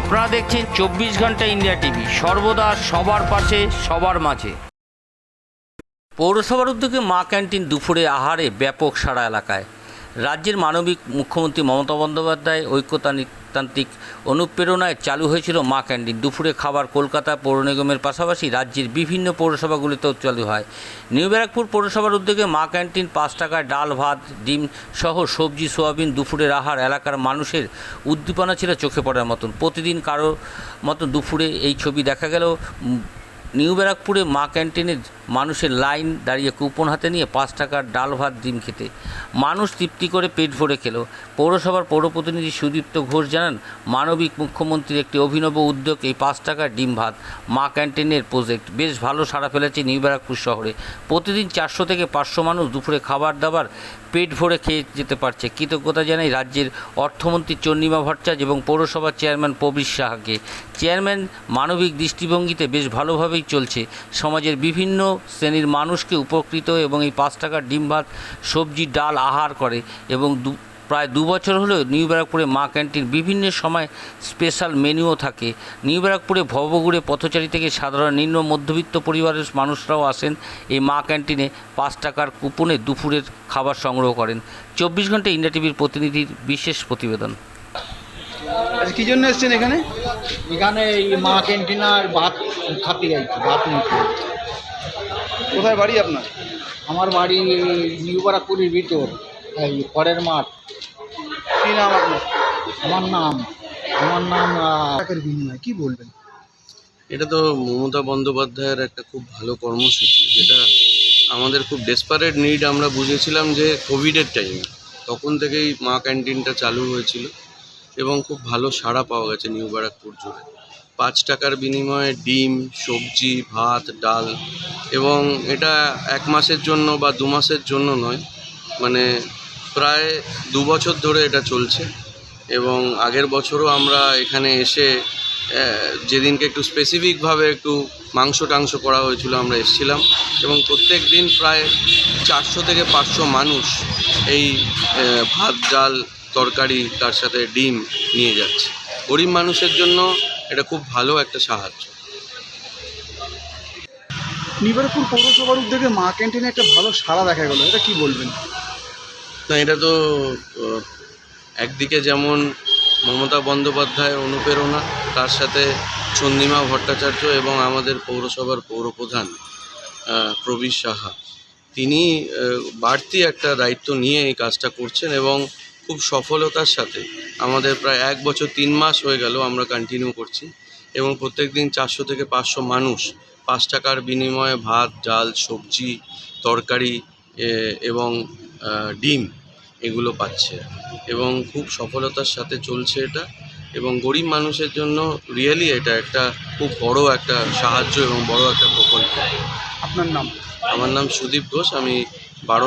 আপনারা দেখছেন চব্বিশ ঘণ্টা ইন্ডিয়া টিভি, সর্বদা সবার পাশে, সবার মাঝে। পৌরসভার উদ্যোগে মা ক্যান্টিন দুপুরে আহারে ব্যাপক সারা এলাকায়। রাজ্যের মানবিক মুখ্যমন্ত্রী মমতা বন্দ্যোপাধ্যায় ঐক্যতান্ত্রিক অনুপ্রেরণায় চালু হয়েছিল মা ক্যান্টিন দুপুরে খাবার কলকাতা পৌর নিগমের পাশাপাশি রাজ্যের বিভিন্ন পৌরসভাগুলিতেও চালু হয়। নিউ ব্যারাকপুর পৌরসভার উদ্যোগে মা ক্যান্টিন, পাঁচ টাকায় ডাল, ভাত, ডিম সহ সবজি, সোয়াবিন, দুপুরের আহার, এলাকার মানুষের উদ্দীপনা ছিল চোখে পড়ার মতন। প্রতিদিন কারও মতো দুপুরে এই ছবি দেখা গেল। নিউ ব্যারাকপুরে মা ক্যান্টিনের মানুষের লাইন দাঁড়িয়ে কুপন হাতে নিয়ে পাঁচ টাকার ডাল, ভাত, ডিম খেতে। মানুষ তৃপ্তি করে পেট ভরে খেলো। পৌরসভার পৌরপ্রতিনিধি সুদীপ্ত ঘোষ জানান, মানবিক মুখ্যমন্ত্রীর একটি অভিনব উদ্যোগ এই পাঁচ টাকার ডিম, ভাত মা ক্যান্টিনের প্রজেক্ট। বেশ ভালো সাড়া ফেলেছে নিউ ব্যারাকপুর শহরে। প্রতিদিন চারশো থেকে পাঁচশো মানুষ দুপুরে খাবার দাবার, পেট ভরে খেয়ে যেতে পারছে। কৃতজ্ঞতা জানাই রাজ্যের অর্থমন্ত্রী চন্ডিমা ভট্টাচার্য এবং পৌরসভার চেয়ারম্যান প্রবীর সাহাকে। চেয়ারম্যান মানবিক দৃষ্টিভঙ্গিতে বেশ ভালোভাবেই চলছে। সমাজের বিভিন্ন শ্রেণির মানুষকে উপকৃত এবং এই পাঁচ টাকার ডিম ভাত সবজি ডাল আহার করে এবং দু প্রায় দু বছর হলেও নিউ ব্যারাকপুরে মা ক্যান্টিন বিভিন্ন সময় স্পেশাল মেনুও থাকে। নিউ ব্যারাকপুরে ভবগুড়ে পথচারী থেকে সাধারণ নিম্ন মধ্যবিত্ত পরিবারের মানুষরাও আসেন এই মা ক্যান্টিনে পাঁচ টাকার কুপনে দুপুরের খাবার সংগ্রহ করেন। চব্বিশ ঘণ্টা ইন্ডিয়া টিভির প্রতিনিধির বিশেষ প্রতিবেদন। আচ্ছা কি জন্য এসেছেন এখানে? এখানে এই মা ক্যান্টিনার ভাত যাইছি ভাত নিতে কোথায় বাড়ি আপনার? আমার বাড়ি নিউ বারাকপুরের ভিতর এই পরের মাঠ। কি নাম আপনার? আমার নাম আমার নাম টাকার বিনিময়ে কি বলবেন? এটা তো মমতা বন্দ্যোপাধ্যায়ের একটা খুব ভালো কর্মসূচি যেটা আমাদের খুব ডেসপারেট নিড আমরা বুঝেছিলাম যে কোভিডের টাইমে তখন থেকেই মা ক্যান্টিনটা চালু হয়েছিল এবং খুব ভালো সাড়া পাওয়া গেছে নিউ ব্যারাকপুর জুড়ে। পাঁচ টাকার বিনিময়ে ডিম, সবজি, ভাত, ডাল এবং এটা এক মাসের জন্য বা দু মাসের জন্য নয় মানে প্রায় দু বছর ধরে এটা চলছে এবং আগের বছরও আমরা এখানে এসে যেদিনকে একটু স্পেসিফিকভাবে একটু মাংস টাংস করা হয়েছিল আমরা এসেছিলাম এবং প্রত্যেক দিন প্রায় চারশো থেকে পাঁচশো মানুষ এই ভাত, ডাল, তরকারি তার সাথে ডিম নিয়ে যাচ্ছে। গরিব মানুষের জন্য এটা খুব ভালো একটা সাহায্য। নিবারপুর পৌরসভার উদ্যোগে মা ক্যান্টিনে একটা ভালো সাড়া দেখা গেল এটা কি বলবেন? না এটা তো একদিকে যেমন মমতা বন্দ্যোপাধ্যায় অনুপ্রেরণা তার সাথে চন্দিমা ভট্টাচার্য এবং আমাদের পৌরসভার পৌরপ্রধান প্রবীর সাহা। তিনি বাড়তি একটা দায়িত্ব নিয়ে এই কাজটা করছেন এবং খুব সফলতার সাথে। আমাদের প্রায় এক বছর তিন মাস হয়ে গেল আমরা কন্টিনিউ করছি এবং প্রত্যেক দিন চারশো থেকে পাঁচশো মানুষ পাঁচ টাকার বিনিময়ে ভাত ডাল সবজি তরকারি এবং ডিম এগুলো পাচ্ছে। এবং খুব সফলতার সাথে চলছে এটা এবং গরিব মানুষের জন্য রিয়েলি এটা একটা খুব বড় একটা সাহায্য এবং বড় একটা প্রকল্প। আপনার নাম? আমার নাম সুদীপ ঘোষ আমি বারো